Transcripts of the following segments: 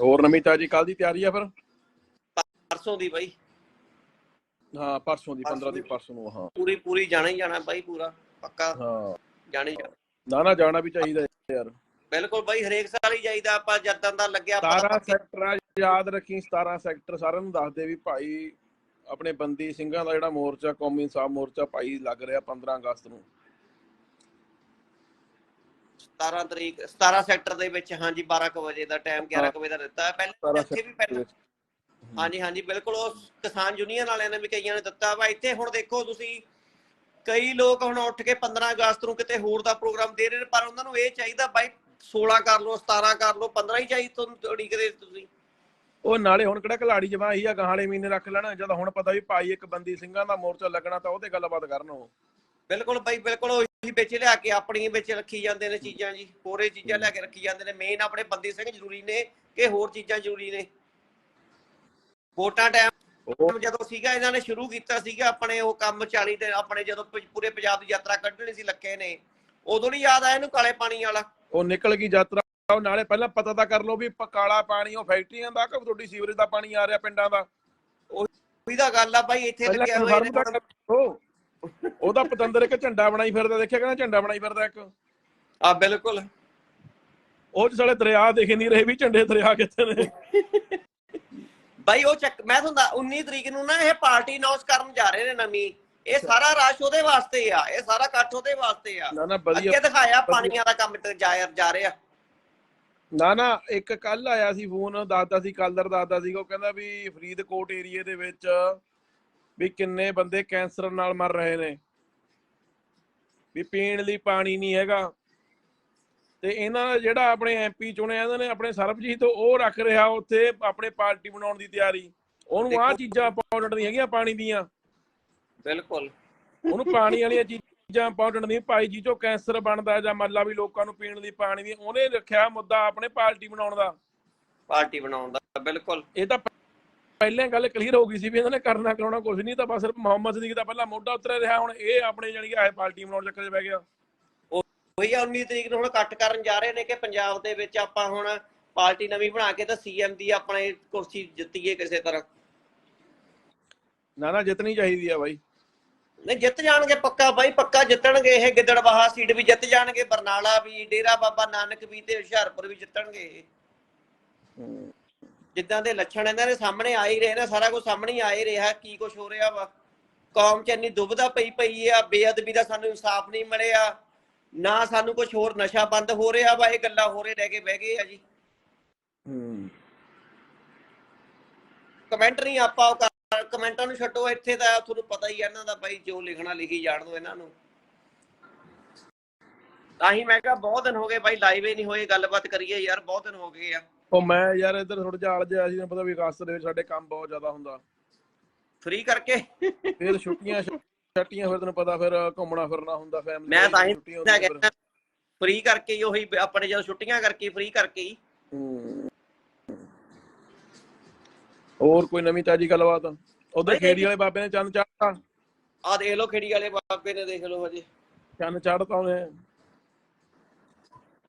ਹੋਰ ਨਵੀਂ ਤਾਜੀ ਕੱਲ ਦੀ ਤਿਆਰੀ ਆ ਫਿਰ? ਪਰਸੋਂ ਦੀ ਬਾਈ। ਹਾਂ ਪਰਸੋਂ ਦੀ 15 ਪਰਸੋਂ ਦੀ। ਪਰਸੋਂ ਨੂੰ ਹਾਂ। ਪੂਰੀ ਪੂਰੀ ਜਾਣਾ ਹੀ ਜਾਣਾ ਬਾਈ ਪੂਰਾ ਪੱਕਾ। ਹਾਂ। ਜਾਣਾ ਹੀ ਜਾਣਾ। ਨਾ ਨਾ ਜਾਣਾ ਵੀ ਚਾਹੀਦਾ ਯਾਰ। ਬਿਲਕੁਲ ਬਾਈ ਹਰੇਕ ਸਾਲ ਹੀ ਜਾਈਦਾ ਆਪਾਂ ਜਦੋਂ ਦਾ ਲੱਗਿਆ ਆਪਾਂ। 17 ਤਾਂ ਸੈਕਟਰ ਆ ਯਾਦ ਰੱਖੀ 17 ਸੈਕਟਰ ਸਾਰਿਆਂ ਨੂੰ ਦੱਸ ਦੇ ਵੀ ਭਾਈ ਆਪਣੇ ਬੰਦੀ ਸਿੰਘਾਂ ਦਾ ਜਿਹੜਾ ਮੋਰਚਾ ਕੌਮੀ ਇਨਸਾਫ ਮੋਰਚਾ ਭਾਈ ਲੱਗ ਰਿਹਾ 15 ਅਗਸਤ ਨੂੰ। 17 ਤਰੀਕ 17 ਸੈਕਟਰ ਦੇ ਵਿੱਚ ਹਾਂਜੀ 12 ਕੁ ਵਜੇ ਦਾ ਟਾਈਮ 11 ਕੁ ਵਜੇ ਦਾ ਦਿੱਤਾ। ਹੈ। ਪਹਿਲਾਂ 17 ਇੱਥੇ ਵੀ ਪਹਿਲਾਂ ਹਾਂਜੀ ਹਾਂਜੀ ਬਿਲਕੁਲ ਉਹ ਕਿਸਾਨ ਯੂਨੀਅਨ ਵਾਲਿਆਂ ਨੇ ਵੀ ਕਈਆਂ ਨੇ ਦਿੱਤਾ। ਵਾ ਇੱਥੇ ਹੁਣ ਦੇਖੋ ਤੁਸੀਂ ਕਈ ਲੋਕ ਹੁਣ ਉੱਠ ਕੇ 15 ਅਗਸਤ ਨੂੰ ਕਿਤੇ ਹੋਰ ਦਾ ਪ੍ਰੋਗਰਾਮ ਦੇ ਰਹੇ ਨੇ ਪਰ ਉਹਨਾਂ ਨੂੰ ਇਹ ਚਾਹੀਦਾ ਬਾਈ 16 ਕਰ ਲਓ 17 ਕਰ ਲਓ 15 ਹੀ ਚਾਹੀਦੀ ਤੁਹਾਨੂੰ ਉਡੀਕਦੇ ਤੁਸੀਂ। ਉਹ ਨਾਲੇ ਹੁਣ ਕਿਹੜਾ ਖਿਲਾੜੀ ਜਮਾ ਹੀ ਆ ਗਾਹਲੇ ਮਹੀਨੇ ਰੱਖ ਲੈਣਾ ਜਦੋਂ ਹੁਣ ਪਤਾ ਵੀ ਭਾਈ ਇੱਕ ਬੰਦੀ ਸਿੰਘਾਂ ਦਾ ਮੋਰਚਾ ਲੱਗਣਾ ਤਾਂ ਉਹਤੇ ਗੱਲਬਾਤ ਕਰਨ ਉਹ। ਬਿਲਕੁਲ ਬਾਈ ਬਿਲਕੁਲ ਉਹੀ ਵਿੱਚ ਲਿਆ ਕੇ ਆਪਣੀ ਵਿੱਚ ਰੱਖੀ ਜਾਂਦੇ ਨੇ ਚੀਜ਼ਾਂ ਜੀ ਹੋਰੇ ਚੀਜ਼ਾਂ ਲਿਆ ਕੇ ਰੱਖੀ ਜਾਂਦੇ ਨੇ। ਮੇਨ ਆਪਣੇ ਬੰਦੀ ਸਿੰਘ ਜ਼ਰੂਰੀ ਨੇ ਕਿ ਹੋਰ ਚੀਜ਼ਾਂ ਜ਼ਰੂਰੀ ਨੇ? ਵੋਟਾਂ ਟਾਈਮ ਜਦੋਂ ਸੀਗਾ ਇਹਨਾਂ ਨੇ ਸ਼ੁਰੂ ਕੀਤਾ ਸੀਗਾ ਆਪਣੇ ਉਹ ਕੰਮ 40 ਦੇ ਆਪਣੇ ਜਦੋਂ ਪੂਰੇ ਪੰਜਾਬ ਦੀ ਯਾਤਰਾ ਕੱਢਣੀ ਸੀ ਲੱਕੇ ਨੇ। ਉਦੋਂ ਨਹੀਂ ਯਾਦ ਆਇਆ ਇਹਨੂੰ ਕਾਲੇ ਪਾਣੀ ਵਾਲਾ? ਉਹ ਨਿਕਲ ਗਈ ਯਾਤਰਾ ਉਹ ਨਾਲੇ ਪਹਿਲਾਂ ਪਤਾ ਤਾਂ ਕਰ ਲਓ ਵੀ ਕਾਲਾ ਪਾਣੀ ਉਹ ਫੈਕਟਰੀਆਂ ਦਾ ਕਿ ਤੁਹਾਡੀ ਸੀਵਰੇਜ ਦਾ ਪਾਣੀ ਆ ਰਿਹਾ ਪਿੰਡਾਂ ਦਾ? ਉਹੀ ਤਾਂ ਗੱਲ ਆ ਬਾਈ ਇੱਥੇ ਲੱਗਿਆ ਹੋਇਆ ਉਹਦਾ ਪਤੰਦਰ ਇੱਕ ਝੰਡਾ ਬਣਾਈ ਫਿਰਦਾ ਦੇਖਿਆ ਕਹਿੰਦਾ ਝੰਡਾ ਬਣਾਈ ਫਿਰਦਾ ਇੱਕ? ਆ ਬਿਲਕੁਲ। ਉਹ ਚ ਸਾਲੇ ਦਰਿਆ ਦਿਖ ਨਹੀਂ ਰਹੇ ਵੀ ਝੰਡੇ ਦਰਿਆ ਕਿੱਥੇ ਨੇ। ਬਾਈ ਉਹ ਚੱਕ ਮੈਂ ਤੁਹਾਨੂੰ ਦੱਸ- 19 ਤਰੀਕ ਨੂੰ ਨਾ ਇਹ ਪਾਰਟੀ ਅਨਾਉਂਸ ਕਰਨ ਜਾ ਰਹੇ ਨੇ ਨਵੀਂ। ਇਹ ਸਾਰਾ ਰਸ਼ ਉਹਦੇ ਵਾਸਤੇ ਆ ਇਹ ਸਾਰਾ ਇਕੱਠ ਉਹਦੇ ਵਾਸਤੇ ਆ। ਨਾ ਨਾ ਵਧੀਆ ਅੱਗੇ ਦਿਖਾਇਆ ਪਾਣੀਆਂ ਦਾ ਕੰਮ ਤੇ ਜਾ ਜਾ ਰਿਹਾ। ਨਾ ਨਾ ਇੱਕ ਕੱਲ ਆਇਆ ਸੀ ਫੋਨ ਦੱਸਦਾ ਸੀ ਕਾਲਰ ਦੱਸਦਾ ਸੀ ਉਹ ਕਹਿੰਦਾ ਵੀ ਫਰੀਦਕੋਟ ਏਰੀਏ ਦੇ ਵਿੱਚ ਵੀ ਕਿੰਨੇ ਬੰਦੇ ਕੈਂਸਰ ਨਾਲ ਮਰ ਰਹੇ ਨੇ। ਵੀ ਪੀਣ ਲਈ ਪਾਣੀ ਨਹੀਂ ਹੈਗਾ। ਤੇ ਇਹਨਾਂ ਦਾ ਜਿਹੜਾ ਆਪਣੇ ਐਮਪੀ ਚੁਣਿਆ ਇਹਨਾਂ ਨੇ ਆਪਣੇ ਸਰਬਜੀਤ ਉਹ ਰੱਖ ਰਿਹਾ ਉੱਥੇ ਆਪਣੇ ਪਾਰਟੀ ਬਣਾਉਣ ਦੀ ਤਿਆਰੀ। ਉਹਨੂੰ ਆਹ। ਚੀਜ਼ਾਂ ਇੰਪੋਰਟੈਂਟ ਨਹੀਂ ਹੈਗੀਆਂ ਪਾਣੀ ਦੀਆਂ। ਬਿਲਕੁਲ। ਉਹਨੂੰ ਪਾਣੀ ਵਾਲੀਆਂ ਚੀਜ਼ਾਂ ਇੰਪੋਰਟੈਂਟ ਨਹੀਂ ਭਾਈ ਜੀ ਚੋਂ ਕੈਂਸਰ ਬਣਦਾ ਜਾਂ ਮੰਨ ਲਾ ਵੀ ਲੋਕਾਂ ਨੂੰ ਪੀਣ ਲਈ ਪਾਣੀ ਦੀ ਉਹਨੇ ਰੱਖਿਆ ਮੁੱਦਾ ਆਪਣੇ ਪਾਰਟੀ ਬਣਾਉਣ ਦਾ। ਪਾਰਟੀ ਬਣਾਉਣ ਦਾ ਬਿਲਕੁਲ। ਇਹ ਤਾਂ ਪਹਿਲਾਂ ਗੱਲ ਕਲੀਅਰ ਹੋ ਗਈ ਸੀ ਵੀ ਇਹਨਾਂ ਨੇ ਕਰਨਾ ਕਰਾਉਣਾ ਕੁਝ ਨਹੀਂ ਤਾਂ ਬਸ ਸਿਰਫ ਮੁਹੰਮਦ ਸਦੀਕ ਦਾ ਪਹਿਲਾਂ ਮੋਢਾ ਉਤਰਿਆ ਰਿਹਾ ਹੁਣ ਇਹ ਆਪਣੇ ਜਾਨੀ ਕਿ ਆਏ ਪਾਰਟੀ ਬਣਾਉਣ ਚੱਕਰ 'ਚ ਬਹਿ ਗਿਆ। ਉਹੀ ਆ 19 ਤਰੀਕ ਨੂੰ ਹੁਣ ਕੱਟ ਕਰਨ ਜਾ ਰਹੇ ਨੇ ਕਿ ਪੰਜਾਬ ਦੇ ਵਿੱਚ ਆਪਾਂ ਹੁਣ ਪਾਰਟੀ ਨਵੀਂ ਬਣਾ ਕੇ ਤਾਂ ਸੀਐਮ ਦੀ ਆਪਣੇ ਕੁਰਸੀ ਜਿੱਤੀਏ ਕਿਸੇ ਤਰ੍ਹਾਂ। ਨਾ ਨਾ ਜਿੱਤਣੀ ਚਾਹੀਦੀ ਆ ਬਾਈ। ਨਹੀਂ ਜਿੱਤ ਜਾਣਗੇ ਪੱਕਾ ਬਾਈ ਪੱਕਾ ਜਿੱਤਣਗੇ ਇਹ ਗਿੱਦੜਬਾਹਾ ਸੀਟ ਵੀ ਜਿੱਤ ਜਾਣਗੇ ਬਰਨਾਲਾ ਵੀ ਡੇਰਾ ਬਾਬਾ ਨਾਨਕ ਵੀ ਤੇ ਹੁਸ਼ਿਆਰਪੁਰ ਵੀ ਜਿੱਤਣਗੇ ਇਹ। ਜਿੱਦਾਂ ਦੇ ਲੱਛਣ ਇਹਨਾਂ ਦੇ ਸਾਹਮਣੇ ਆ ਹੀ ਰਹੇ ਨੇ ਸਾਰਾ ਕੁਝ ਸਾਹਮਣੇ ਆ ਹੀ ਰਿਹਾ ਕੀ ਕੁਝ ਹੋ ਰਿਹਾ ਵਾ। ਕੌਮ ਚ ਇੰਨੀ ਦੁਬਦਾ ਪਈ ਪਈ ਆ ਬੇਅਦਬੀ ਦਾ ਸਾਨੂੰ ਇਨਸਾਫ ਨਹੀਂ ਮਿਲਿਆ ਨਾ ਸਾਨੂੰ ਕੁਝ ਹੋਰ ਨਸ਼ਾ ਬੰਦ ਹੋ ਰਿਹਾ ਵਾ ਇਹ ਗੱਲਾਂ ਹੋਰੇ ਰਹਿ ਕੇ ਬਹਿ ਗਏ ਆ ਜੀ। ਹੂੰ। ਕਮੈਂਟ ਨਹੀਂ ਆਪਾਂ ਉਹ ਕਮੈਂਟਾਂ ਨੂੰ ਛੱਡੋ ਇੱਥੇ ਤਾਂ ਤੁਹਾਨੂੰ ਪਤਾ ਹੀ ਆ ਇਹਨਾਂ ਦਾ ਬਾਈ ਜੋ ਲਿਖਣਾ ਲਿਖੀ ਜਾਣ ਦੋ ਇਹਨਾਂ ਨੂੰ। ਤਾਂ ਹੀ ਮੈਂ ਕਿਹਾ ਬਹੁਤ ਦਿਨ ਹੋ ਗਏ ਬਾਈ ਲਾਈਵ ਹੀ ਨਹੀਂ ਹੋਏ ਗੱਲਬਾਤ ਕਰੀਏ ਯਾਰ ਬਹੁਤ ਦਿਨ ਹੋ ਗਏ ਆ। ਉਹ ਮੈਂ ਯਾਰ ਇੱਧਰ ਥੋੜਾ ਜਿਹਾ ਅੜ ਜਿਹਾ ਸੀ ਤੈਨੂੰ ਪਤਾ ਵੀ ਅਗਸਤ ਦੇ ਵਿੱਚ ਸਾਡੇ ਕੰਮ ਬਹੁਤ ਜ਼ਿਆਦਾ ਹੁੰਦਾ। ਫ੍ਰੀ ਕਰਕੇ? ਫਿਰ ਛੁੱਟੀਆਂ ਛੱਟੀਆਂ ਫਿਰ ਤੈਨੂੰ ਪਤਾ ਫਿਰ ਘੁੰਮਣਾ ਫਿਰਨਾ ਹੁੰਦਾ ਫੈਮਿਲੀ ਮੈਂ ਤਾਂ ਹੀ ਫ੍ਰੀ ਕਰਕੇ ਹੀ ਉਹੀ ਆਪਣੇ ਜਦੋਂ ਛੁੱਟੀਆਂ ਕਰਕੇ ਫ੍ਰੀ ਕਰਕੇ ਹੀ। ਹੋਰ ਕੋਈ ਨਵੀਂ ਤਾਜੀ ਗੱਲਬਾਤ? ਉਧਰ ਖੇੜੀ ਵਾਲੇ ਬਾਬੇ ਨੇ ਚੰਨ ਚਾੜਤਾ? ਆ ਦੇਖ ਲਓ ਖੇੜੀ ਵਾਲੇ ਬਾਬੇ ਨੇ ਦੇਖ ਲਓ ਹਜੇ। ਚੰਨ ਚਾੜਤਾ ਉਹਨੇ।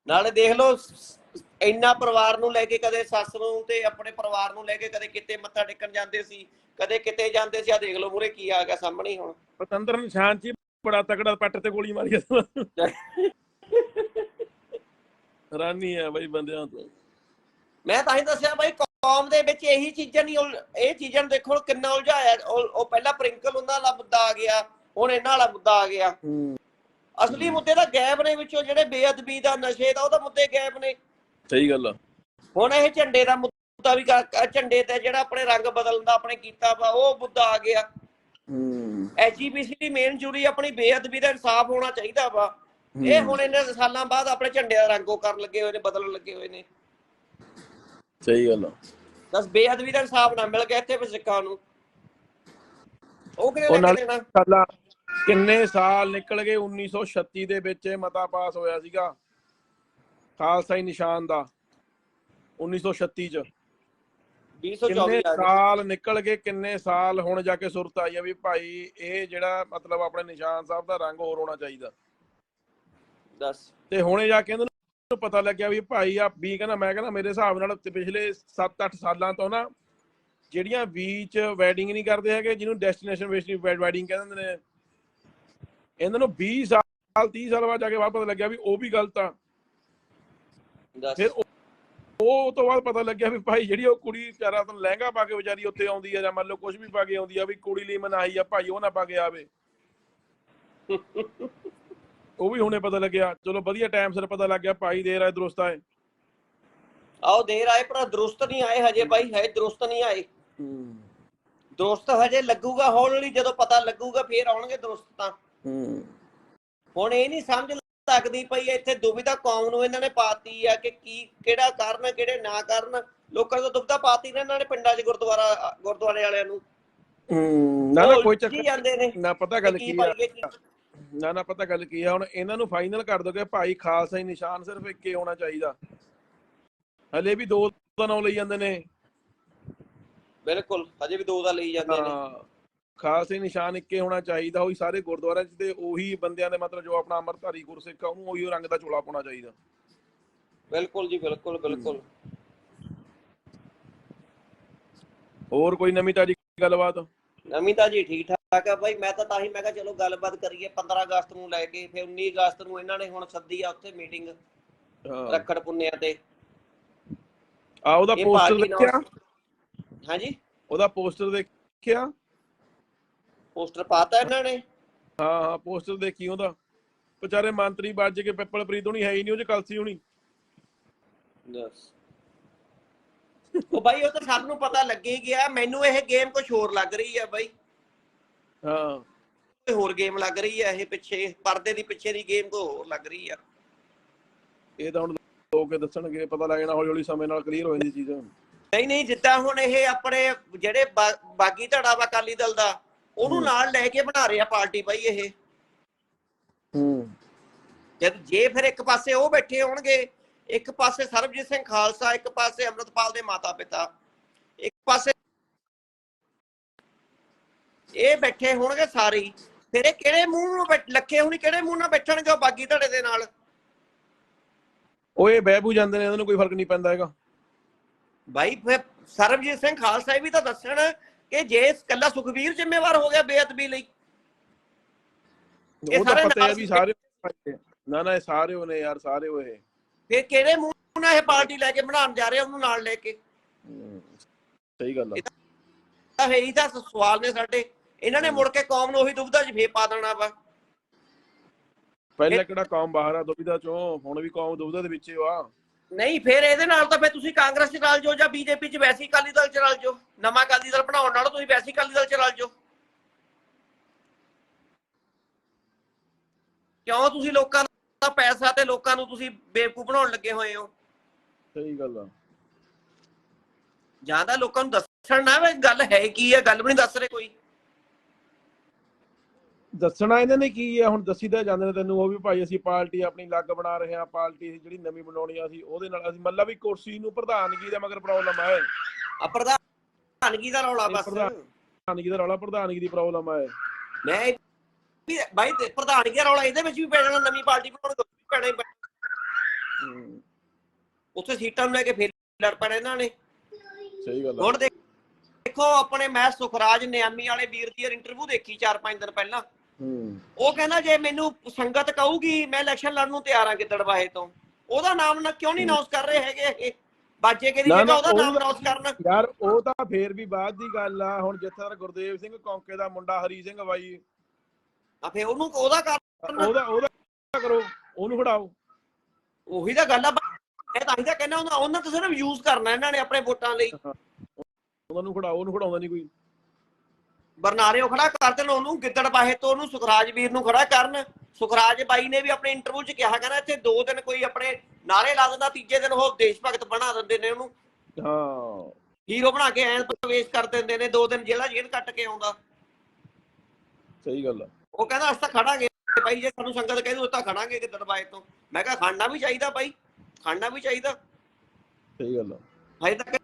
ਨਾਲੇ ਦੇਖ ਲਓ ਇੰਨਾ ਪਰਿਵਾਰ ਨੂੰ ਲੈ ਕੇ ਕਦੇ ਸੱਸ ਨੂੰ ਤੇ ਆਪਣੇ ਪਰਿਵਾਰ ਨੂੰ ਲੈ ਕੇ ਕਦੇ ਕਿਤੇ ਮੱਥਾ ਟੇਕਣ ਜਾਂਦੇ ਸੀ ਕਦੇ ਕਿਤੇ ਜਾਂਦੇ ਸੀ ਆ ਦੇਖ ਲਓ ਮੂਰੇ ਕੀ ਆ ਗਿਆ ਸਾਹਮਣੇ ਹੁਣ। ਪਤੰਦਰ ਨਿਸ਼ਾਨ ਹੀ ਬੜਾ ਤਕੜਾ ਪੱਟ ਤੇ ਗੋਲੀ ਮਾਰੀ ਰਾਨੀ ਹੈ ਬਈ ਬੰਦਿਆਂ ਤੋਂ। ਮੈਂ ਤਾਂ ਹੀ ਦੱਸਿਆ ਬਾਈ ਕੌਮ ਦੇ ਵਿੱਚ ਇਹੀ ਚੀਜ਼ਾਂ ਨਹੀਂ ਇਹ ਚੀਜ਼ਾਂ ਦੇਖੋ ਕਿੰਨਾ ਉਲਝਾਇਆ ਉਹ ਪਹਿਲਾਂ ਪ੍ਰਿੰਕਲ ਉਹਨਾਂ ਵਾਲਾ ਮੁੱਦਾ ਆ ਗਿਆ ਹੁਣ ਇਹਨਾਂ ਵਾਲਾ ਮੁੱਦਾ ਆ ਗਿਆ। ਅਸਲੀ ਮੁੱਦੇ ਤਾਂ ਗਾਇਬ ਨੇ ਵਿੱਚੋਂ ਜਿਹੜੇ ਬੇਅਦਬੀ ਦਾ ਨਸ਼ੇ ਦਾ ਉਹ ਤਾਂ ਮੁੱਦੇ ਗਾਇਬ ਨੇ। ਸਹੀ ਗੱਲ ਆ। ਹੁਣ ਇਹ ਝੰਡੇ ਦਾ ਮੁੱਦਾ ਵੀ ਕ- ਝੰਡੇ ਤੇ ਜਿਹੜਾ ਆਪਣੇ ਰੰਗ ਬਦਲਣ ਦਾ ਆਪਣੇ ਕੀਤਾ ਵਾ ਉਹ ਮੁੱਦਾ ਆ ਗਿਆ। ਹੂੰ। ਐਜੀਪੀਸੀ ਦੀ ਮੇਨ ਜੂਰੀ ਆਪਣੀ ਬੇਅਦਬੀ ਦਾ ਇਨਸਾਫ ਹੋਣਾ ਚਾਹੀਦਾ ਵਾ। ਇਹ ਹੁਣ ਇੰਨੇ ਸਾਲਾਂ ਬਾਅਦ ਆਪਣੇ ਝੰਡੇ ਦਾ ਰੰਗ ਕਰਨ ਲੱਗੇ ਹੋਏ ਨੇ ਬਦਲਣ ਲੱਗੇ ਹੋਏ ਨੇ। ਸਹੀ ਗੱਲ ਆ। ਦੱਸ ਬੇਅਦਬੀ ਦਾ ਇਨਸਾਫ ਨਾ ਮਿਲ ਗਿਆ ਇੱਥੇ ਫਿਰ ਸਿੱਖਾਂ ਨੂੰ। ਉਹ ਕਿਹਨੇ ਉਹ ਲੈ ਨਾਲ ਕੇ ਦੇਣਾ? ਸਾਲਾ ਕਿੰਨੇ ਸਾਲ ਨਿਕਲ ਗਏ 1936 ਦੇ ਵਿੱਚ ਇਹ ਮਤਾ ਪਾਸ ਹੋਇਆ ਸੀਗਾ। ਖਾਲਸਾਈ ਨਿਸ਼ਾਨ ਦਾ 1936 ਚ। 224 ਕਿੰਨੇ ਸਾਲ ਨਿਕਲ ਗਏ ਕਿੰਨੇ ਸਾਲ ਹੁਣ ਜਾ ਕੇ ਸੁਰਤ ਆਈ ਆ ਵੀ ਭਾਈ ਇਹ ਜਿਹੜਾ ਮਤਲਬ ਆਪਣੇ ਨਿਸ਼ਾਨ ਸਾਹਿਬ ਦਾ ਰੰਗ ਹੋਰ ਹੋਣਾ ਚਾਹੀਦਾ। ਦੱਸ। ਤੇ ਹੁਣੇ ਜਾ ਕੇ ਇਹਨਾਂ ਨੂੰ ਪਤਾ ਲੱਗਿਆ ਵੀ ਭਾਈ ਆ ਵੀ ਕਹਿੰਦਾ ਮੈਂ ਕਹਿੰਦਾ ਮੇਰੇ ਹਿਸਾਬ ਨਾਲ ਤੇ ਪਿਛਲੇ 7-8 ਸਾਲਾਂ ਤੋਂ ਨਾ ਜਿਹੜੀਆਂ ਬੀਚ ਵੈਡਿੰਗ ਨਹੀਂ ਕਰਦੇ ਹੈਗੇ ਜਿਹਨੂੰ ਡੈਸਟੀਨੇਸ਼ਨ ਵੇਸਟਿੰਗ ਵੈਡਿੰਗ ਕਹਿੰਦੇ ਨੇ ਇਹਨਾਂ ਨੂੰ 20 ਸਾਲ 30 ਸਾਲ ਬਾਅਦ ਜਾ ਕੇ ਬਾਅਦ ਪਤਾ ਲੱਗਿਆ ਵੀ ਉਹ ਵੀ ਗਲਤ ਆ। ਫਿਰ ਉਹ ਉਹ ਤੋਂ ਬਾਅਦ ਪਤਾ ਲੱਗਿਆ ਵੀ ਭਾਈ ਜਿਹੜੀ ਉਹ ਕੁੜੀ ਵਿਚਾਰਾ ਤਾਂ ਲਹਿੰਗਾ ਪਾ ਕੇ ਵਿਚਾਰੀ ਉੱਤੇ ਆਉਂਦੀ ਆ ਜਾਂ ਮੰਨ ਲਓ ਕੁਝ ਵੀ ਪਾ ਕੇ ਆਉਂਦੀ ਆ ਵੀ ਕੁੜੀ ਲਈ ਮਨਾਹੀ ਆ ਭਾਈ ਉਹ ਨਾ ਪਾ ਕੇ ਆਵੇ। ਉਹ ਵੀ ਹੁਣੇ ਪਤਾ ਲੱਗਿਆ। ਚਲੋ ਵਧੀਆ ਟਾਈਮ ਸਿਰ ਪਤਾ ਲੱਗ ਗਿਆ ਭਾਈ ਦੇਰ ਆਏ ਦਰੁਸਤ ਆਏ। ਆਓ ਦੇਰ ਆਏ ਪਰ ਦਰੁਸਤ ਨਹੀਂ ਆਏ ਹਜੇ ਬਾਈ ਹੈ ਦਰੁਸਤ ਨਹੀਂ ਆਏ। ਹੂੰ। ਦਰੁਸਤ ਹਜੇ ਲੱਗੂਗਾ ਹੌਲੀ ਜਦੋਂ ਪਤਾ ਲੱਗੂਗਾ ਫੇਰ ਆਉਣਗੇ ਦਰੁਸਤ ਤਾਂ। ਹੂੰ। ਹੁਣ ਇਹ ਨਹੀਂ ਸਮਝ ਲੱਗਦੀ ਪਈ ਇੱਥੇ ਦੁਬਿਧਾ ਕੌਮ ਨੂੰ ਇਹਨਾਂ ਨੇ ਪਾਤੀ ਆ ਕਿ ਕੀ ਕਿਹੜਾ ਕਾਰਨ ਕਿਹੜੇ ਨਾ ਕਾਰਨ ਲੋਕਾਂ ਤਾਂ ਦੁਬਿਧਾ ਪਾਤੀ ਨਾ ਇਹਨਾਂ ਨੇ ਪਿੰਡਾਂ 'ਚ ਗੁਰਦੁਆਰਾ ਗੁਰਦੁਆਰੇ ਵਾਲਿਆਂ ਨੂੰ। ਹੂੰ ਨਾ ਨਾ ਕੋਈ ਚੱਕਰ ਜਾਂਦੇ ਨੇ? ਨਾ ਪਤਾ ਗੱਲ ਕੀ ਆ? ਨਾ ਨਾ ਪਤਾ ਗੱਲ ਕੀ ਆ? ਹੁਣ ਇਹਨਾਂ ਨੂੰ ਫਾਈਨਲ ਕਰ ਦੋਗੇ ਭਾਈ ਖਾਲਸਾ ਹੀ ਨਿਸ਼ਾਨ ਸਿਰਫ ਇੱਕੇ ਹੋਣਾ ਚਾਹੀਦਾ। ਹਲੇ ਵੀ ਦੋ ਦਾ ਨਾਮ ਲਈ ਜਾਂਦੇ ਨੇ। ਬਿਲਕੁਲ ਹਜੇ ਵੀ ਦੋ ਦਾ ਲਈ ਜਾਂਦੇ ਨੇ। ਹਾਂ। ਖਾਲਸੇ ਨਿਸ਼ਾਨ ਇੱਕੇ ਹੋਣਾ ਚਾਹੀਦਾ ਉਹੀ ਸਾਰੇ ਗੁਰਦੁਆਰਿਆਂ 'ਚ ਤੇ ਉਹੀ ਬੰਦਿਆਂ ਦੇ ਮਤਲਬ ਜੋ ਆਪਣਾ ਅੰਮ੍ਰਿਤਧਾਰੀ ਗੁਰਸਿੱਖ ਆ ਉਹਨੂੰ ਉਹੀ ਰੰਗ ਦਾ ਚੋਲਾ ਪਾਉਣਾ ਚਾਹੀਦਾ। ਬਿਲਕੁਲ ਜੀ ਬਿਲਕੁਲ ਬਿਲਕੁਲ। ਹੋਰ ਕੋਈ ਨਵੀਂ ਤਾਜੀ ਗੱਲਬਾਤ? ਨਵੀਂ ਤਾਂ ਜੀ ਠੀਕ ਠਾਕ ਆ ਬਾਈ ਮੈਂ ਤਾਂ ਤਾਂ ਹੀ ਮੈਂ ਕਿਹਾ ਚਲੋ ਗੱਲਬਾਤ ਕਰੀਏ 15 ਅਗਸਤ ਨੂੰ ਲੈ ਕੇ ਫਿਰ 19 ਅਗਸਤ ਨੂੰ ਇਹਨਾਂ ਨੇ ਹੁਣ ਸੱਦੀ ਆ ਉੱਥੇ ਮੀਟਿੰਗ ਰੱਖੜ ਪੁੰਨਿਆ ਤੇ। ਆ ਉਹਦਾ ਪੋਸਟਰ ਦੇਖਿਆ? ਹਾਂਜੀ? ਉਹਦਾ ਪੋਸਟਰ ਦੇਖਿਆ? ਪੋਸਟਰ ਪਾਤਾ ਇਹਨਾਂ ਨੇ? ਹਾਂ ਹਾਂ ਪੋਸਟਰ ਦੇਖੀ ਉਹਦਾ। ਵਿਚਾਰੇ ਮੰਤਰੀ ਵੱਜ ਕੇ ਪਿੱਪਲਪ੍ਰੀਤ ਹੋਣੀ ਹੈ ਹੀ ਨਹੀਂ ਉਹ ਚ ਕਲਸੀ ਹੋਣੀ। ਉਹ ਬਾਈ ਉਹ ਤਾਂ ਸਭ ਨੂੰ ਪਤਾ ਲੱਗੇ ਗਿਆ ਮੈਨੂੰ ਇਹ ਗੇਮ ਕੁਝ ਹੋਰ ਲੱਗ ਰਹੀ ਆ ਬਾਈ। ਹਾਂ। ਕੋਈ ਹੋਰ ਗੇਮ ਲੱਗ ਰਹੀ ਆ ਇਹ ਪਿੱਛੇ ਪਰਦੇ ਦੀ ਪਿੱਛੇ ਦੀ ਗੇਮ ਕੋਈ ਹੋਰ ਲੱਗ ਰਹੀ ਆ। ਇਹ ਤਾਂ ਹੁਣ ਲੋਕ ਕੇ ਦੱਸਣਗੇ ਪਤਾ ਲੱਗ ਜਾਣਾ ਹੌਲੀ ਹੌਲੀ ਸਮੇਂ ਨਾਲ ਕਲੀਅਰ ਹੋ ਜਾਂਦੀ ਚੀਜ਼। ਨਹੀਂ ਨਹੀਂ ਜਿੱਦਾਂ ਹੁਣ ਇਹ ਆਪਣੇ ਜਿਹੜੇ ਬਾਗੀ ਧੜਾ ਵਾ ਅਕਾਲੀ ਦਲ ਦਾ ਉਹਨੂੰ। ਨਾਲ ਲੈ ਕੇ ਬਣਾ ਰਹੇ ਪਾਰਟੀ ਬਾਈ ਇਹ। ਹੂੰ। ਜਦ ਜੇ ਫਿਰ ਇੱਕ ਪਾਸੇ ਉਹ ਬੈਠੇ ਹੋਣਗੇ ਇੱਕ ਪਾਸੇ ਸਰਬਜੀਤ ਸਿੰਘ ਖਾਲਸਾ ਇੱਕ ਪਾਸੇ ਅੰਮ੍ਰਿਤਪਾਲ ਦੇ ਮਾਤਾ ਪਿਤਾ ਇੱਕ ਪਾਸੇ ਇਹ ਬੈਠੇ ਹੋਣਗੇ ਸਾਰੇ ਫਿਰ ਇਹ ਕਿਹੜੇ ਮੂੰਹ ਨੂੰ ਲੱਖੇ ਹੁਣੀ ਕਿਹੜੇ ਮੂੰਹ ਨਾਲ ਬੈਠਣਗੇ ਉਹ ਬਾਗੀ ਧੜੇ ਦੇ ਨਾਲ? ਇਹ ਬਹਿਬੂ ਜਾਂਦੇ ਨੇ ਇਹਨਾਂ ਨੂੰ ਕੋਈ ਫ਼ਰਕ ਨਹੀਂ ਪੈਂਦਾ ਹੈਗਾ। ਭਾਈ ਫਿਰ ਸਰਬਜੀਤ ਸਿੰਘ ਖਾਲਸਾ ਵੀ ਤਾਂ ਦੱਸਣ ਕਿ ਜੇ ਇਕੱਲਾ ਸੁਖਵੀਰ ਜ਼ਿੰਮੇਵਾਰ ਹੋ ਗਿਆ ਬੇਅਦਬੀ ਲਈ। ਇਹ ਸਾਰੇ ਪਤਾ ਹੈ ਵੀ। ਸਾਰੇ ਨਾ ਨਾ ਇਹ ਸਾਰੇ ਨੇ ਯਾਰ ਸਾਰੇ ਉਹ ਇਹ ਫਿਰ ਕਿਹੜੇ ਮੂੰਹ ਨਾਲ ਇਹ ਪਾਰਟੀ ਲੈ ਕੇ ਬਣਾਉਣ ਜਾ ਰਹੇ ਉਹਨੂੰ ਨਾਲ ਲੈ ਕੇ। ਸਹੀ ਗੱਲ ਆ। ਇਹੀ ਤਾਂ ਸਵਾਲ ਨੇ ਸਾਡੇ। ਇਹਨਾਂ ਨੇ ਮੁੜ ਕੇ ਕੌਮ ਨੂੰ ਉਹੀ ਦੁਬਧਾ 'ਚ ਫੇਰ ਪਾ ਦੇਣਾ ਵਾ। ਪਹਿਲਾਂ ਕਿਹੜਾ ਕੌਮ ਬਾਹਰ ਆ ਦੁਬਿਧਾ ਚੋਂ ਹੁਣ ਵੀ ਕੌਮ ਦੁਬਿਧਾ ਦੇ ਵਿੱਚ ਹੀ ਆ ਨਹੀਂ ਫਿਰ ਇਹਦੇ ਨਾਲ ਤਾਂ ਫਿਰ ਤੁਸੀਂ ਕਾਂਗਰਸ 'ਚ ਰਲ ਜਾਓ ਜਾਂ ਬੀਜੇਪੀ 'ਚ ਵੈਸੀ ਅਕਾਲੀ ਦਲ 'ਚ ਰਲ ਜਾਓ। ਨਵਾਂ ਅਕਾਲੀ ਦਲ ਬਣਾਉਣ ਨਾਲੋਂ ਤੁਸੀਂ ਵੈਸੀ ਅਕਾਲੀ ਦਲ 'ਚ ਰਲ ਜਾਓ। ਕਿਉਂ? ਤੁਸੀਂ ਲੋਕਾਂ ਦਾ ਪੈਸਾ ਤੇ ਲੋਕਾਂ ਨੂੰ ਤੁਸੀਂ ਬੇਵਕੂਫ ਬਣਾਉਣ ਲੱਗੇ ਹੋਏ ਹੋ। ਸਹੀ ਗੱਲ ਆ। ਜਾਂ ਤਾਂ ਲੋਕਾਂ ਨੂੰ ਦੱਸਣ ਨਾ ਵੀ ਗੱਲ ਹੈ ਕੀ ਹੈ ਗੱਲ ਵੀ ਨਹੀਂ ਦੱਸ ਰਹੇ ਕੋਈ। ਦੱਸਣਾ ਇਹਨਾਂ ਨੇ ਕੀ ਆ ਹੁਣ ਦੱਸੀ ਤਾਂ ਜਾਂਦੇ ਨੇ ਤੈਨੂੰ ਉਹ ਵੀ ਭਾਈ ਅਸੀਂ ਪਾਰਟੀ ਆਪਣੀ ਲੱਗ ਬਣਾ ਰਹੇ ਹਾਂ ਪਾਰਟੀ ਜਿਹੜੀ ਨਵੀਂ ਬਣਾਉਣੀ ਆ ਅਸੀਂ ਉਹਦੇ ਨਾਲ ਅਸੀਂ ਮਤਲਬ ਵੀ ਕੁਰਸੀ ਨੂੰ ਪ੍ਰਧਾਨਗੀ ਦਾ ਮਗਰ ਪ੍ਰੋਬਲਮ ਹੈ ਆ ਪ੍ਰਧਾਨਗੀ ਦਾ ਰੌਲਾ ਬਸ। ਪ੍ਰਧਾਨ- ਪ੍ਰਧਾਨਗੀ ਦਾ ਰੌਲਾ ਪ੍ਰਧਾਨਗੀ ਦੀ ਪ੍ਰੋਬਲਮ ਹੈ ਮੈਂ ਇਹ ਵੀ ਬਾਈ ਤੇ ਪ੍ਰਧਾਨਗੀ ਦਾ ਰੌਲਾ ਇਹਦੇ ਵਿੱਚ ਵੀ ਪੈ ਜਾਣਾ ਨਵੀਂ ਪਾਰਟੀ ਬਣਾਉਣ ਦਾ ਵੀ ਪੈਣਾ ਹੀ ਪੈਣਾ। ਹੂੰ, ਉੱਥੇ ਸੀਟਾਂ ਨੂੰ ਲੈ ਕੇ ਫੇਰ ਲੜ ਪੈਣਾ ਇਹਨਾਂ ਨੇ। ਸਹੀ ਗੱਲ ਆ। ਹੁਣ ਦੇਖ- ਆਪਣੇ ਮੈਂ ਸੁਖਰਾਜ ਨਿਆਮੀ ਵਾਲੇ ਵੀਰ ਦੀ ਇੰਟਰਵਿਊ ਦੇਖੀ 4-5 ਦਿਨ ਪਹਿਲਾਂ। ਹੂੰ ਉਹ ਕਹਿੰਦਾ ਜੇ ਮੈਨੂੰ ਸੰਗਤ ਕਹੂਗੀ ਮੈਂ ਇਲੈਕਸ਼ਨ ਲੜਨ ਨੂੰ ਤਿਆਰ ਆ ਗਿੱਦੜਵਾਹੇ ਤੋਂ। ਉਹਦਾ ਨਾਮ ਨਾ ਕਿਉਂ ਨਹੀਂ ਅਨਾਉਂਸ ਕਰ ਰਹੇ ਹੈਗੇ ਇਹ? ਬਾਜੇ ਕੇ ਦੀ ਨਾ, ਜਗ੍ਹਾ ਨਾ, ਉਹਦਾ ਨਾਮ ਅਨਾਉਂਸ ਕਰਨ? ਯਾਰ ਉਹ ਤਾਂ ਫੇਰ ਵੀ ਬਾਅਦ ਦੀ ਗੱਲ ਆ। ਹੁਣ ਜਿੱਥੇ ਗੁਰਦੇਵ ਸਿੰਘ ਕੌਂਕੇ ਦਾ ਮੁੰਡਾ ਹਰੀ ਸਿੰਘ ਬਾਈ। ਆ ਫੇ ਉਹਨੂੰ ਉਹਦਾ ਕਾਰਨ ਉਹਦਾ ਉਹਦਾ ਕਰੋ ਉਹਨੂੰ ਖੜਾਓ ਉਹੀ ਤਾਂ ਗੱਲ ਆ। ਮੈਂ ਤਾਂ ਹੀ ਤਾਂ ਕਹਿੰਦਾ ਉਹਨਾਂ ਉਹਨਾਂ ਤਾਂ ਸਿਰਫ ਯੂਜ਼ ਕਰਨਾ ਇਹਨਾਂ ਨੇ ਆਪਣੇ ਵੋਟਾਂ ਲਈ। ਉਹਨਾਂ ਨੂੰ ਖੜਾਓ ਉਹਨੂੰ ਖੜਾਉਂਦਾ ਨਹੀਂ ਕੋਈ। ਬਰਨਾਲਿਓ ਖੜਾ ਕਰ ਦੇਣ ਉਹਨੂੰ ਗਿੱਦੜਬਾਹੇ ਤੋਂ ਉਹਨੂੰ ਸੁਖਰਾਜ ਵੀਰ ਨੂੰ ਖੜਾ ਕਰਨ। ਸੁਖਰਾਜ ਬਾਈ ਨੇ ਵੀ ਆਪਣੇ ਇੰਟਰਵਿਊ 'ਚ ਕਿਹਾ ਕਹਿੰਦਾ ਇੱਥੇ ਦੋ ਦਿਨ ਕੋਈ ਆਪਣੇ ਨਾਰੇ ਲਾ ਦਿੰਦਾ ਤੀਜੇ ਦਿਨ ਉਹ ਦੇਸ਼ ਭਗਤ ਬਣਾ ਦਿੰਦੇ ਨੇ ਉਹਨੂੰ। ਹਾਂ। ਹੀਰੋ ਬਣਾ ਕੇ ਐਨ ਪ੍ਰਵੇਸ਼ ਕਰ ਦਿੰਦੇ ਨੇ ਦੋ ਦਿਨ ਜਿਹੜਾ ਜੇਲ੍ਹ ਕੱਟ ਕੇ ਆਉਂਦਾ। ਸਹੀ ਗੱਲ ਆ। ਉਹ ਕਹਿੰਦਾ ਅਸੀਂ ਖੜਾਂਗੇ ਬਾਈ ਜੇ ਸਾਨੂੰ ਸੰਗਤ ਕਹਿ ਦੂ ਤਾਂ ਖੜਾਂਗੇ ਗਿੱਦੜਬਾਹੇ ਤੋਂ। ਮੈਂ ਕਿਹਾ ਖੜਨਾ ਵੀ ਚਾਹੀਦਾ ਬਾਈ ਖੜਨਾ ਵੀ ਚਾਹੀਦਾ। ਸਹੀ ਗੱਲ ਆ। ਹਜੇ ਤੱਕ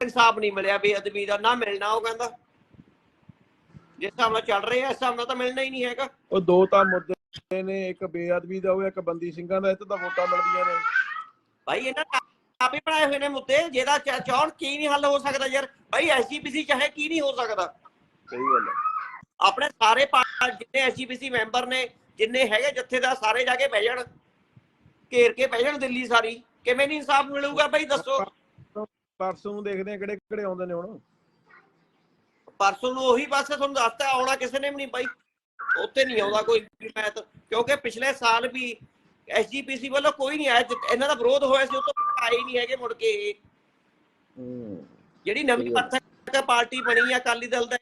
ਇਨਸਾਫ ਨਹੀਂ ਮਿਲਿਆ ਬੇਅਦਬੀ ਦਾ ਨਾ ਮਿਲਣਾ ਉਹ ਕਹਿੰਦਾ। ਜਿਸ ਹਿਸਾਬ ਨਾਲ ਚੱਲ ਰਿਹਾ ਇਸ ਹਿਸਾਬ ਨਾਲ ਤਾਂ ਮਿਲਣਾ ਹੀ ਨਹੀਂ ਹੈਗਾ। ਉਹ ਦੋ ਤਾਂ ਮੁੱਦੇ ਨੇ ਇੱਕ ਬੇਅਦਬੀ ਦਾ ਹੋਇਆ ਇੱਕ ਬੰਦੀ ਸਿੰਘਾਂ ਦਾ ਇੱਥੇ ਤਾਂ ਵੋਟਾਂ ਮਿਲਦੀਆਂ ਨੇ। ਭਾਈ ਇਹਨਾਂ ਨੇ ਆਪੇ ਬਣਾਏ ਹੋਏ ਨੇ ਮੁੱਦੇ ਜਿਹਦਾ ਚ- ਚਾਹੁਣ ਕੀ ਨਹੀਂ ਹੱਲ ਹੋ ਸਕਦਾ ਯਾਰ। ਭਾਈ ਐਸਜੀਪੀਸੀ ਚਾਹੇ ਕੀ ਨਹੀਂ ਹੋ ਸਕਦਾ। ਸਹੀ ਗੱਲ ਹੈ। ਆਪਣੇ ਸਾਰੇ ਪਾ- ਜਿੰਨੇ ਐਸਜੀਪੀਸੀ ਮੈਂਬਰ ਨੇ ਜਿੰਨੇ ਹੈਗੇ ਜਥੇਦਾਰ ਸਾਰੇ ਜਾ ਕੇ ਬਹਿ ਜਾਣ। ਘੇਰ ਕੇ ਬਹਿ ਜਾਣ ਦਿੱਲੀ ਸਾਰੀ। ਕਿਵੇਂ ਨਹੀਂ ਇਨਸਾਫ ਮਿਲੂਗਾ ਭਾਈ ਦੱਸੋ। ਪਰਸੋਂ ਦੇਖਦੇ ਆ ਕਿਹੜੇ ਕਿਹੜੇ ਆਉਂਦੇ ਨੇ ਹੁਣ। ਪਰਸੋਂ ਨੂੰ ਉਹੀ ਪਾਸੇ ਤੁਹਾਨੂੰ ਦੱਸਤਾ ਆਉਣਾ ਕਿਸੇ ਨੇ ਵੀ ਨਹੀਂ ਬਾਈ। ਉੱਥੇ ਨਹੀਂ ਆਉਂਦਾ ਕੋਈ ਮੈਂ ਤਾਂ ਕਿਉਂਕਿ ਪਿਛਲੇ ਸਾਲ ਵੀ ਐਸਜੀਪੀਸੀ ਵੱਲੋਂ ਕੋਈ ਨਹੀਂ ਆਇਆ ਇਹਨਾਂ ਦਾ ਵਿਰੋਧ ਹੋਇਆ ਸੀ ਉਹ ਤੋਂ ਆਏ ਨਹੀਂ ਹੈਗੇ ਮੁੜ ਕੇ ਜਿਹੜੀ ਨਵੀਂ। ਪੱਥਰ ਪਾਰਟੀ ਬਣੀ ਆ ਅਕਾਲੀ ਦਲ ਦਾ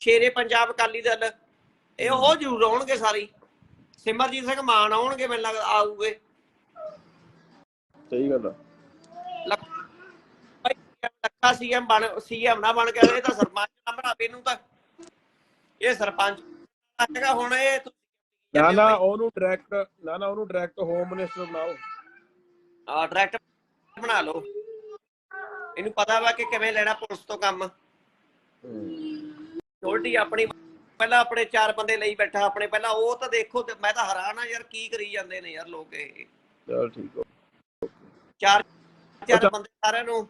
ਸ਼ੇਰੇ ਪੰਜਾਬ ਅਕਾਲੀ ਦਲ। ਇਹ ਉਹ ਜ਼ਰੂਰ ਆਉਣਗੇ ਸਾਰੀ। ਸਿਮਰਜੀਤ ਸਿੰਘ ਮਾਨ ਆਉਣਗੇ ਮੈਨੂੰ ਲੱਗਦਾ ਆਊਗੇ। ਸਹੀ ਗੱਲ ਆ। ਲੱਖਾ ਸੀਐਮ ਬਣ ਸੀਐਮ ਨਾ ਬਣ ਕੇ ਇਹ ਤਾਂ ਸਰਪੰਚ ਨਾ ਬਣਾਵੇ ਇਹਨੂੰ ਤਾਂ ਇਹ ਸਰਪੰਚ ਹੈਗਾ ਹੁਣ ਇਹ ਨਾ ਨਾ ਉਹਨੂੰ ਡਾਇਰੈਕਟ ਨਾ ਨਾ ਉਹਨੂੰ ਡਾਇਰੈਕਟ ਹੋਮ ਮਿਨਿਸਟਰ ਬਣਾਓ। ਆ ਡਾਇਰੈਕਟ ਬਣਾ ਲਓ। ਇਹਨੂੰ ਪਤਾ ਵਾ ਕਿ ਕਿਵੇਂ ਲੈਣਾ ਪੁਲਿਸ ਤੋਂ ਕੰਮ। ਛੋਟੀ ਆਪਣੀ ਪਹਿਲਾਂ ਆਪਣੇ ਚਾਰ ਬੰਦੇ ਲਈ ਬੈਠਾ ਆਪਣੇ ਪਹਿਲਾਂ ਉਹ ਤਾਂ ਦੇਖੋ ਤੇ ਮੈਂ ਤਾਂ ਹੈਰਾਨ ਆ ਯਾਰ ਕੀ ਕਰੀ ਜਾਂਦੇ ਨੇ ਯਾਰ ਲੋਕ ਇਹ। ਚਲ ਠੀਕ ਹੋ ਚਾਰ ਚਾਰ। ਬੰਦੇ ਸਾਰਿਆਂ ਨੂੰ।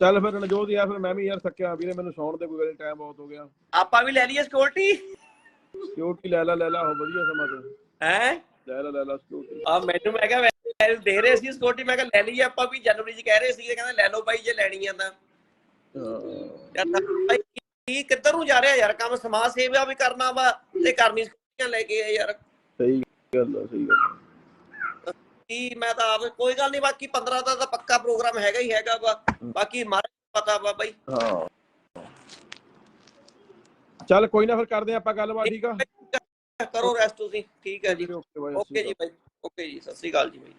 ਚੱਲ ਫਿਰ ਰਣਜੋਤ ਯਾਰ ਫਿਰ ਮੈਂ ਵੀ ਯਾਰ ਥੱਕਿਆ। ਵੀਰੇ ਮੈਨੂੰ ਸੌਣ ਦੇ ਕੋਈ ਗੱਲ ਟਾਈਮ ਬਹੁਤ ਹੋ ਗਿਆ। ਆਪਾਂ ਵੀ ਲੈ ਲਈਏ ਸਿਕਿਉਰਿਟੀ ਸਿਕਿਉਰਿਟੀ ਲੈ ਲੈ ਲੈ ਲੈ ਹੋ ਵਧੀਆ ਸਮਾਂ ਤੇ। ਹੈ? ਲੈ ਲੈ ਲੈ ਲੈ ਸਿਕਿਉਰਿਟੀ ਆ ਮੈਨੂੰ ਮੈਂ ਕਿਹਾ ਵੈ- ਦੇ ਰਹੇ ਸੀ ਸਿਕਿਉਰਿਟੀ ਮੈਂ ਕਿਹਾ ਲੈ ਲਈਏ ਆਪਾਂ ਵੀ। ਜਨਵਰੀ ਚ ਕਹਿ ਰਹੇ ਸੀ ਕਹਿੰਦੇ ਲੈ ਲਓ ਬਾਈ ਜੇ ਲੈਣੀ ਆ ਤਾਂ। ਯਾਰ ਤਾਂ ਭਾਈ ਕੀ ਕਿੱਧਰ ਨੂੰ ਜਾ ਰਿਹਾ ਯਾਰ? ਕੰਮ ਸਮਾਜ ਸੇਵਾ ਵੀ ਕਰਨਾ ਵਾ ਤੇ ਕਰਨੀ ਸਿਕਿਉਰਿਟੀਆਂ ਲੈ ਕੇ ਆ ਯਾਰ। ਸਹੀ ਗੱਲ ਆ ਸਹੀ ਗੱਲ ਆ। ਕੀ ਮੈਂ ਤਾਂ ਆਪ ਕੋਈ ਗੱਲ ਨਹੀਂ ਬਾਕੀ 15 ਦਾ ਤਾਂ ਪੱਕਾ ਪ੍ਰੋਗਰਾਮ ਹੈਗਾ ਹੀ ਹੈਗਾ ਵਾ। ਬਾਕੀ ਮਾਰੇ ਪਤਾ ਵਾ ਬਾਈ। ਹਾਂ। ਚੱਲ ਕੋਈ ਨਾ ਫਿਰ ਕਰਦੇ ਆਪਾਂ ਗੱਲਬਾਤ ਠੀਕ ਆ? ਕਰੋ ਰੈਸਟ ਤੁਸੀਂ। ਠੀਕ ਹੈ ਜੀ। ਓਕੇ ਜੀ ਬਾਈ। ਓਕੇ ਜੀ ਸਤਿ ਸ੍ਰੀ ਅਕਾਲ ਜੀ ਬਾਈ।